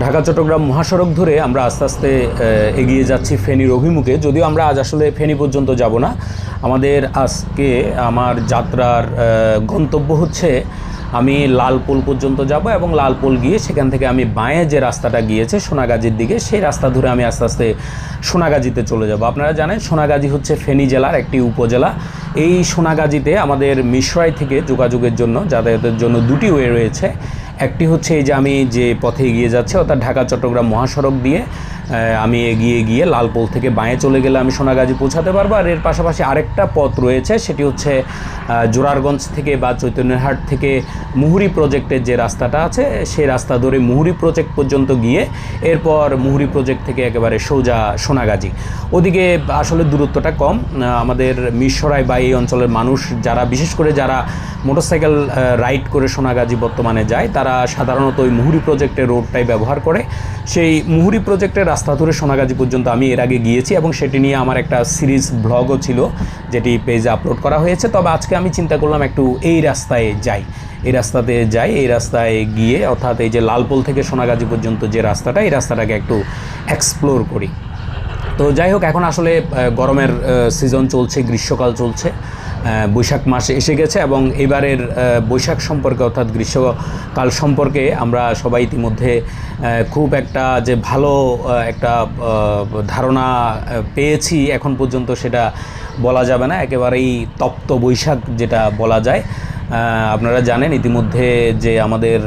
ঢাকা, চট্টগ্রাম মহাসড়ক ধরে আমরা আস্তে আস্তে এগিয়ে যাচ্ছি ফেনীর অভিমুখে। যদিও আমরা আজ আসলে ফেনী পর্যন্ত যাব না। আমাদের আজকে আমার যাত্রার গন্তব্য হচ্ছে আমি লালপুল পর্যন্ত যাব এবং লালপুল গিয়ে সেখান থেকে আমি বাঁয়ে যে রাস্তাটা গিয়েছে সোনাগাজীর দিকে, সেই রাস্তা ধরে আমি আস্তে আস্তে সোনাগাজীতে চলে যাব। আপনারা জানেন সোনাগাজী হচ্ছে ফেনী জেলার একটি উপজেলা। এই সোনাগাজীতে আমাদের মিশরাই থেকে যোগাযোগের জন্য, যাতায়াতের জন্য দুটি ওয়ে রয়েছে। একটি হচ্ছে এই যে আমি যে পথে এগিয়ে যাচ্ছে, অর্থাৎ ঢাকা চট্টগ্রাম মহাসড়ক দিয়ে। আমি এগিয়ে গিয়ে লালপোল থেকে বাঁয়ে চলে গেলে আমি সোনাগাজী পৌঁছাতে পারব। আর এর পাশাপাশি আরেকটা পথ রয়েছে, সেটি হচ্ছে জোরারগঞ্জ থেকে বা চৈতন্যহাট থেকে মুহুরি প্রজেক্টের যে রাস্তাটা আছে, সেই রাস্তা ধরে মুহুরি প্রজেক্ট পর্যন্ত গিয়ে এরপর মুহুরি প্রজেক্ট থেকে একেবারে সোজা সোনাগাজী। ওদিকে আসলে দূরত্বটা কম। আমাদের মিরসরাই বা এই অঞ্চলের মানুষ যারা, বিশেষ করে যারা মোটরসাইকেল রাইড করে সোনাগাজী বর্তমানে যায়, তারা সাধারণত ওই মুহুরি প্রজেক্টের রোডটাই ব্যবহার করে। সেই মুহুরি প্রজেক্টের রাস্তা ধরে সোনাগাজী পর্যন্ত আমি এর আগে গিয়েছি এবং সেটি নিয়ে আমার একটা সিরিজ ব্লগও ছিল, যেটি পেজে আপলোড করা হয়েছে। তবে আজকে আমি চিন্তা করলাম একটু এই রাস্তায় যাই। এই রাস্তাতে যাই, এই রাস্তায় গিয়ে অর্থাৎ এই যে লালপোল থেকে সোনাগাজী পর্যন্ত যে রাস্তাটা, এই রাস্তাটাকে একটু এক্সপ্লোর করি। তো যাই হোক, এখন আসলে গরমের সিজন চলছে, গ্রীষ্মকাল চলছে। বৈশাখ মাস এসে গেছে এবং এবারের বৈশাখ সম্পর্কে অর্থাৎ গ্রীষ্মকাল সম্পর্কে আমরা সবাই ইতিমধ্যে খুব একটা যে ভালো একটা ধারণা পেয়েছি এখন পর্যন্ত সেটা বলা যাবে না। একেবারেই তপ্ত বৈশাখ যেটা বলা যায়। আপনারা জানেন ইতিমধ্যে যে আমাদের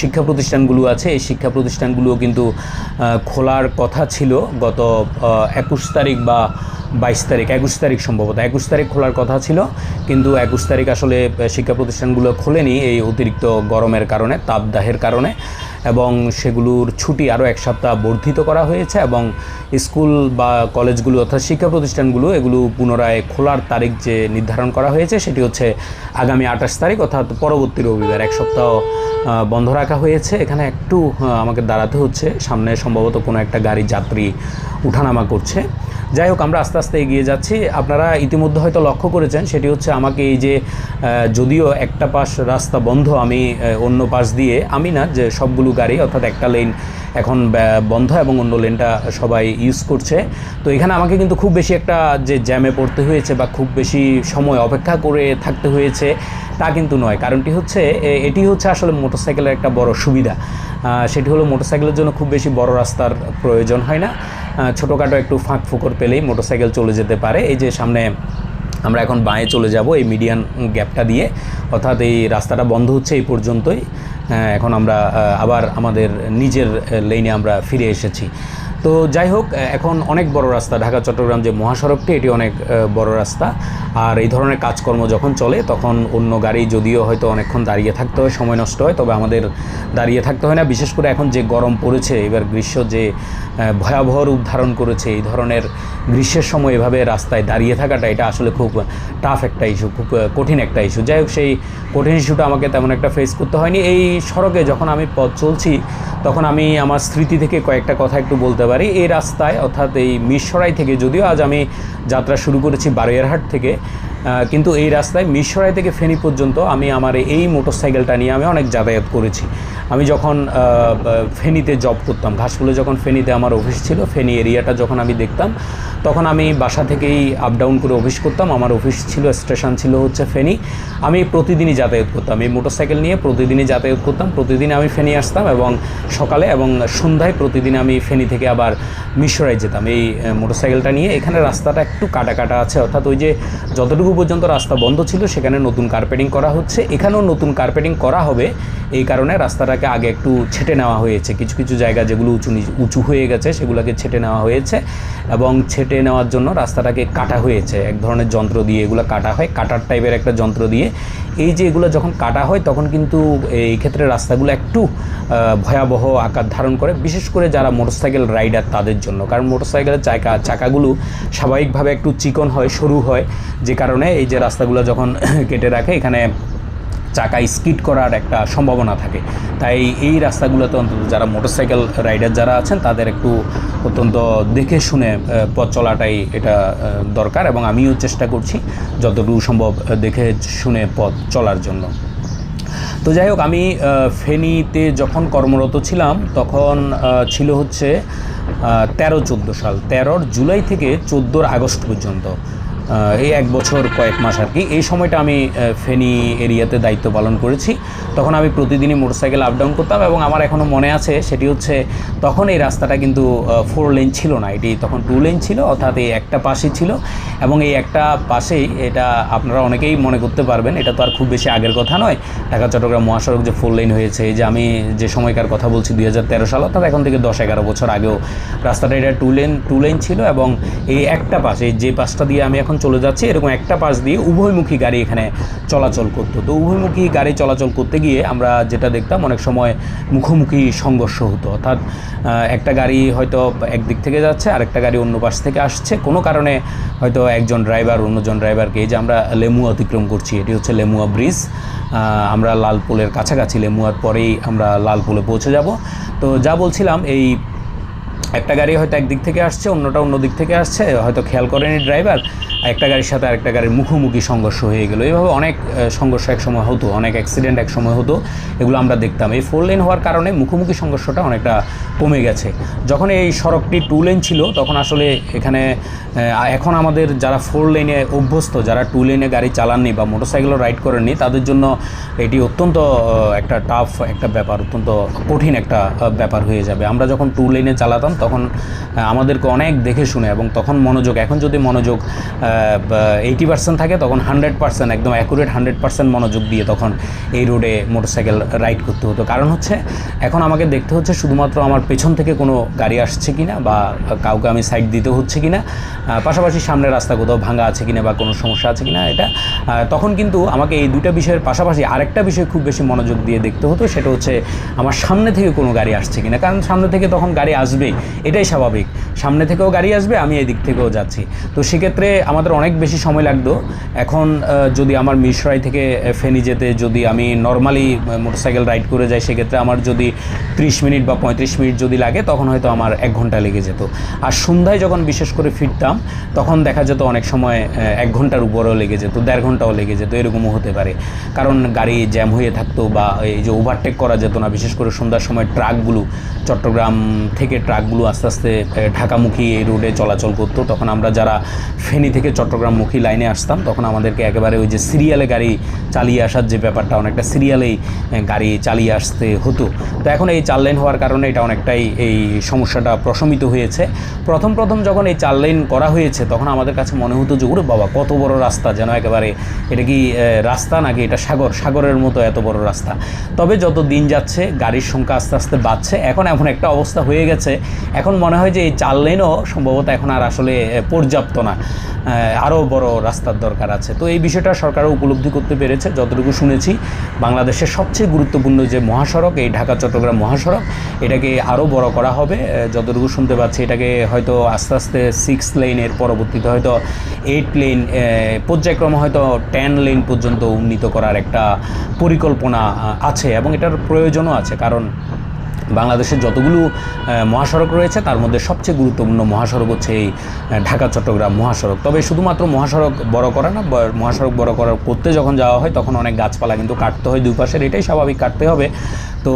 শিক্ষা প্রতিষ্ঠানগুলো আছে, এই শিক্ষা প্রতিষ্ঠানগুলো কিন্তু খোলার কথা ছিল গত একুশ তারিখ বা বাইশ তারিখ, একুশ তারিখ সম্ভবত, একুশ তারিখ খোলার কথা ছিল। কিন্তু একুশ তারিখ আসলে শিক্ষা প্রতিষ্ঠানগুলো খোলেনি এই অতিরিক্ত গরমের কারণে, তাপদাহের কারণে। এবং সেগুলোর ছুটি আরও এক সপ্তাহ বর্ধিত করা হয়েছে এবং স্কুল বা কলেজগুলো অর্থাৎ শিক্ষা প্রতিষ্ঠানগুলো এগুলো পুনরায় খোলার তারিখ যে নির্ধারণ করা হয়েছে সেটি হচ্ছে আগামী আঠাশ তারিখ অর্থাৎ পরবর্তী রবিবার। এক সপ্তাহ বন্ধ রাখা হয়েছে। এখানে একটু আমাকে দাঁড়াতে হচ্ছে। সামনে সম্ভবত কোনো একটা গাড়ি যাত্রী উঠানামা করছে। যাই হোক, আমরা আস্তে আস্তে এগিয়ে যাচ্ছি। আপনারা ইতিমধ্যে হয়তো লক্ষ্য করেছেন, সেটি হচ্ছে আমাকে এই যে যদিও একটা পাশ রাস্তা বন্ধ, আমি অন্য পাশ দিয়ে, আমি না, যে সবগুলো গাড়ি, অর্থাৎ একটা লেন এখন বন্ধ এবং অন্য লেনটা সবাই ইউজ করছে। তো এখানে আমাকে কিন্তু খুব বেশি একটা যে জ্যামে পড়তে হয়েছে বা খুব বেশি সময় অপেক্ষা করে থাকতে হয়েছে তা কিন্তু নয়। কারণটি হচ্ছে এটি হচ্ছে আসলে মোটরসাইকেলের একটা বড় সুবিধা। সেটি হলো মোটরসাইকেলের জন্য খুব বেশি বড় রাস্তার প্রয়োজন হয় না। ছোটোখাটো একটু ফাঁক ফুকর পেলেই মোটরসাইকেল চলে যেতে পারে। এই যে সামনে আমরা এখন বাঁয়ে চলে যাব এই মিডিয়ান গ্যাপটা দিয়ে। অর্থাৎ এই রাস্তাটা বন্ধ হচ্ছে এই পর্যন্তই। হ্যাঁ, এখন আমরা আবার আমাদের নিজের লেনে আমরা ফিরে এসেছি। তো যাই হোক এখন অনেক বড় রাস্তা। ঢাকা, চট্টগ্রাম যে মহাসড়কটি, এটি অনেক বড় রাস্তা। আর এই ধরনের কাজকর্ম যখন চলে, তখন অন্য গাড়ি যদিও হয়তো অনেকক্ষণ দাঁড়িয়ে থাকতে হয়, সময় নষ্ট হয়, তবে আমাদের দাঁড়িয়ে থাকতে হয় না। বিশেষ করে এখন যে গরম পড়েছে, এবার গ্রীষ্ম যে ভয়াবহ রূপ ধারণ করেছে, এই ধরনের গ্রীষ্মের সময় এভাবে রাস্তায় দাঁড়িয়ে থাকাটা, এটা আসলে খুব টাফ একটা ইস্যু খুব কঠিন একটা ইস্যু যাই হোক, সেই কঠিন ইস্যুটা আমাকে তেমন একটা ফেস করতে হয়নি। এই সড়কে যখন আমি পথ চলছি, তখন আমি আমার স্মৃতি থেকে কয়েকটা কথা একটু বলতে পারি এই রাস্তায়, অর্থাৎ এই মিরসরাই থেকে যদিও আজ আমি যাত্রা শুরু করেছি বারোয়ারহাট থেকে কিন্তু এই রাস্তায় মিরসরাই থেকে ফেনি পর্যন্ত আমি আমার এই মোটরসাইকেলটা নিয়ে আমি অনেক যাতায়াত করেছি। আমি যখন ফেনিতে জব করতাম ঘাসফুলে যখন ফেনিতে আমার অফিস ছিল, ফেনি এরিয়াটা যখন আমি দেখতাম তখন আমি বাসা থেকেই আপ ডাউন করে অফিস করতাম। আমার অফিস ছিল স্টেশন ছিল হচ্ছে ফেনী। আমি প্রতিদিনই যাতায়াত করতাম। এই মোটরসাইকেল নিয়ে প্রতিদিনই যাতায়াত করতাম। প্রতিদিন আমি ফেনী আসতাম এবং সকালে এবং সন্ধ্যায় প্রতিদিন আমি ফেনী থেকে আবার মিশরাই যেতাম। এই মোটরসাইকেলটা নিয়ে এখানে রাস্তাটা একটু কাটা কাটা আছে। অর্থাৎ ওই যে যতটুকু পর্যন্ত রাস্তা বন্ধ ছিল, সেখানে নতুন কার্পেটিং করা হচ্ছে। এখানেও নতুন কার্পেটিং করা হবে। এই কারণে রাস্তাটাকে আগে একটু ছেটে নেওয়া হয়েছে। কিছু কিছু জায়গা যেগুলো উঁচু উঁচু হয়ে গেছে, সেগুলোকে ছেটে নেওয়া হয়েছে। এবং ছেটে নেওয়ার জন্য রাস্তাটাকে কাটা হয়েছে। এক ধরনের যন্ত্র দিয়ে এগুলো কাটা হয়, কাটার টাইপের একটা যন্ত্র দিয়ে। এই যে এগুলো যখন কাটা হয়, তখন কিন্তু এই ক্ষেত্রে রাস্তাগুলো একটু ভয়াবহ আকার ধারণ করে। বিশেষ করে যারা মোটরসাইকেল রাইডার, তাদের জন্য। কারণ মোটরসাইকেলের চাকা, চাকাগুলো স্বাভাবিকভাবে একটু চিকন হয়, সরু হয়। যে কারণে এই যে রাস্তাগুলো যখন কেটে রাখে, এখানে চাকা স্কিড করার একটা সম্ভাবনা থাকে। তাই এই রাস্তাগুলোতে অন্তত যারা মোটরসাইকেল রাইডার যারা আছেন, তাদের একটু অত্যন্ত দেখে শুনে পথ চলাটাই এটা দরকার এবং আমিও চেষ্টা করছি যতটুকু সম্ভব দেখে শুনে পথ চলার জন্য। তো যাই হোক, আমি ফেনীতে যখন কর্মরত ছিলাম, তখন ছিল হচ্ছে তেরো চোদ্দ সাল। তেরোর জুলাই থেকে চোদ্দোর আগস্ট পর্যন্ত। এই এক বছর কয়েক মাস আর কি। এই সময়টা আমি ফেনী এরিয়াতে দায়িত্ব পালন করেছি। তখন আমি প্রতিদিনই মোটরসাইকেল আপ ডাউন করতাম এবং আমার এখনও মনে আছে, সেটি হচ্ছে তখন এই রাস্তাটা কিন্তু ফোর লেন ছিল না। এটি তখন টু লেন ছিল, অর্থাৎ এই একটা পাশে ছিল এবং এই একটা পাশেই এটা আপনারা অনেকেই মনে করতে পারবেন, এটা তো আর খুব বেশি আগের কথা নয়। ঢাকা চট্টগ্রাম মহাসড়ক যে ফোর লেন হয়েছে যে আমি যে সময়কার কথা বলছি দুই হাজার তেরো সাল, অর্থাৎ এখন থেকে দশ এগারো বছর আগেও, রাস্তাটা এটা টু লেন টু লেন ছিল এবং এই একটা পাশে যে পাশটা দিয়ে আমি এখন চলে যাচ্ছে। এরকম একটা পাশ দিয়ে উভয়মুখী গাড়ি এখানে চলাচল করতো। তো উভয়মুখী গাড়ি চলাচল করতে গিয়ে আমরা যেটা দেখতাম, অনেক সময় মুখোমুখি সংঘর্ষ হতো। অর্থাৎ একটা গাড়ি হয়তো একদিক থেকে যাচ্ছে আর একটা গাড়ি অন্য পাশ থেকে আসছে। কোনো কারণে হয়তো একজন ড্রাইভার, অন্যজন ড্রাইভারকে যে আমরা লেমুয়া অতিক্রম করছি, এটি হচ্ছে লেমুয়া ব্রিজ। আমরা লালপুলের কাছাকাছি লেমুয়ার পরেই আমরা লাল লালপুলে পৌঁছে যাব। তো যা বলছিলাম, এই একটা গাড়ি হয়তো একদিক থেকে আসছে, অন্যটা অন্য দিক থেকে আসছে। হয়তো খেয়াল করেনি ড্রাইভার। একটা গাড়ির সাথে আরেকটা গাড়ির মুখোমুখি সংঘর্ষ হয়ে গেলো। এভাবে অনেক সংঘর্ষ এক সময় হতো, অনেক অ্যাক্সিডেন্ট এক সময় হতো, এগুলো আমরা দেখতাম। এই ফোর লেন হওয়ার কারণে মুখোমুখি সংঘর্ষটা অনেকটা কমে গেছে। যখন এই সড়কটি টু লেন ছিল, তখন আসলে এখানে এখন আমাদের যারা ফোর লেনে অভ্যস্ত, যারা টু লেনে গাড়ি চালাননি বা মোটরসাইকেলও রাইড করেননি, তাদের জন্য এটি অত্যন্ত একটা টাফ একটা ব্যাপার, অত্যন্ত কঠিন একটা ব্যাপার হয়ে যাবে। আমরা যখন টু লেনে চালাতাম, তখন আমাদেরকে অনেক দেখে শুনে এবং তখন মনোযোগ, এখন যদি মনোযোগ এইটি পার্সেন্ট থাকে তখন হান্ড্রেড পার্সেন্ট একদম অ্যাকুরেট হান্ড্রেড পার্সেন্ট মনোযোগ দিয়ে তখন এই রোডে মোটরসাইকেল রাইড করতে হতো। কারণ হচ্ছে এখন আমাকে দেখতে হচ্ছে শুধুমাত্র আমার পেছন থেকে কোনো গাড়ি আসছে কিনা বা কাউকে আমি সাইড দিতে হচ্ছে কিনা আহ, পাশাপাশি সামনের রাস্তা কোথাও ভাঙা আছে কিনা বা কোনো সমস্যা আছে কিনা এটা তখন কিন্তু আমাকে এই দুটা বিষয়ের পাশাপাশি আরেকটা বিষয় খুব বেশি মনোযোগ দিয়ে দেখতে হতো সেটা হচ্ছে আমার সামনে থেকে কোনো গাড়ি আসছে কিনা। কারণ সামনে থেকে তখন গাড়ি আসবেই এটাই স্বাভাবিক। সামনে থেকেও গাড়ি আসবে আমি এই দিক থেকেও যাচ্ছি। তো সেক্ষেত্রে আমাদের অনেক বেশি সময় লাগতো। এখন যদি আমার মিশরাই থেকে ফেনী যেতে যদি আমি নর্মালি মোটরসাইকেল রাইড করে যাই, সেক্ষেত্রে আমার যদি ত্রিশ মিনিট বা পঁয়ত্রিশ মিনিট যদি লাগে, তখন হয়তো আমার এক ঘণ্টা লেগে যেত। আর সন্ধ্যায় যখন বিশেষ করে ফিরতাম, তখন দেখা যেত অনেক সময় এক ঘণ্টার উপরেও লেগে যেত, দেড় ঘন্টাও লেগে যেত, এরকমও হতে পারে। কারণ গাড়ি জ্যাম হয়ে থাকতো বা এই যে ওভারটেক করা যেত না, বিশেষ করে সন্ধ্যার সময় ট্রাকগুলো, চট্টগ্রাম থেকে ট্রাকগুলো আস্তে আস্তে ঢাকামুখী এই রোডে চলাচল করতো। তখন আমরা যারা ফেনী থেকে চট্টগ্রামমুখী লাইনে আসতাম, তখন আমাদেরকে একেবারে ওই যে সিরিয়ালে গাড়ি চালিয়ে আসার যে ব্যাপারটা, অনেকটা সিরিয়ালেই গাড়ি চালিয়ে আসতে হতো। তো এখন এই চার লেন হওয়ার কারণে এটা অনেকটাই এই সমস্যাটা প্রশমিত হয়েছে। প্রথম প্রথম যখন এই চার লেন করা হয়েছে, তখন আমাদের কাছে মনে হতো যে, ওরে বাবা, কত বড় রাস্তা! যেন একেবারে এটা কি রাস্তা নাকি এটা সাগর? সাগরের মতো এত বড় রাস্তা। তবে যত দিন যাচ্ছে, গাড়ির সংখ্যা আস্তে আস্তে বাড়ছে। এখন এমন একটা অবস্থা হয়ে গেছে। এখন মনে হয় যে, এই চার লেনও সম্ভবত এখন আর আসলে পর্যাপ্ত না। আরও বড় রাস্তার দরকার আছে। তো এই বিষয়টা সরকারও উপলব্ধি করতে পেরেছে, যতটুকু শুনেছি। বাংলাদেশের সবচেয়ে গুরুত্বপূর্ণ যে মহাসড়ক, এই ঢাকা চট্টগ্রাম মহাসড়ক, এটাকে আরও বড় করা হবে। যতটুকু শুনতে পাচ্ছি, এটাকে হয়তো আস্তে আস্তে সিক্স লেনের পরবর্তীতে হয়তো এইট লেন পর্যায়ক্রমে হয়তো টেন লেন পর্যন্ত উন্নীত করার একটা পরিকল্পনা আছে এবং এটার প্রয়োজনও আছে। কারণ বাংলাদেশের যতগুলো মহাসড়ক রয়েছে, তার মধ্যে সবচেয়ে গুরুত্বপূর্ণ মহাসড়ক হচ্ছে এই ঢাকা চট্টগ্রাম মহাসড়ক। তবে শুধুমাত্র মহাসড়ক বড় করা না মহাসড়ক বড় করার করতে যখন যাওয়া হয়, তখন অনেক গাছপালা কিন্তু কাটতে হয় দুই পাশের এটাই স্বাভাবিক কাটতে হবে। তো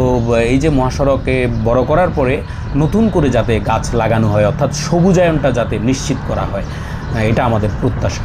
এই যে মহাসড়কে বড় করার পরে নতুন করে যাতে গাছ লাগানো হয়, অর্থাৎ সবুজায়নটা যাতে নিশ্চিত করা হয় এটা আমাদের প্রত্যাশা।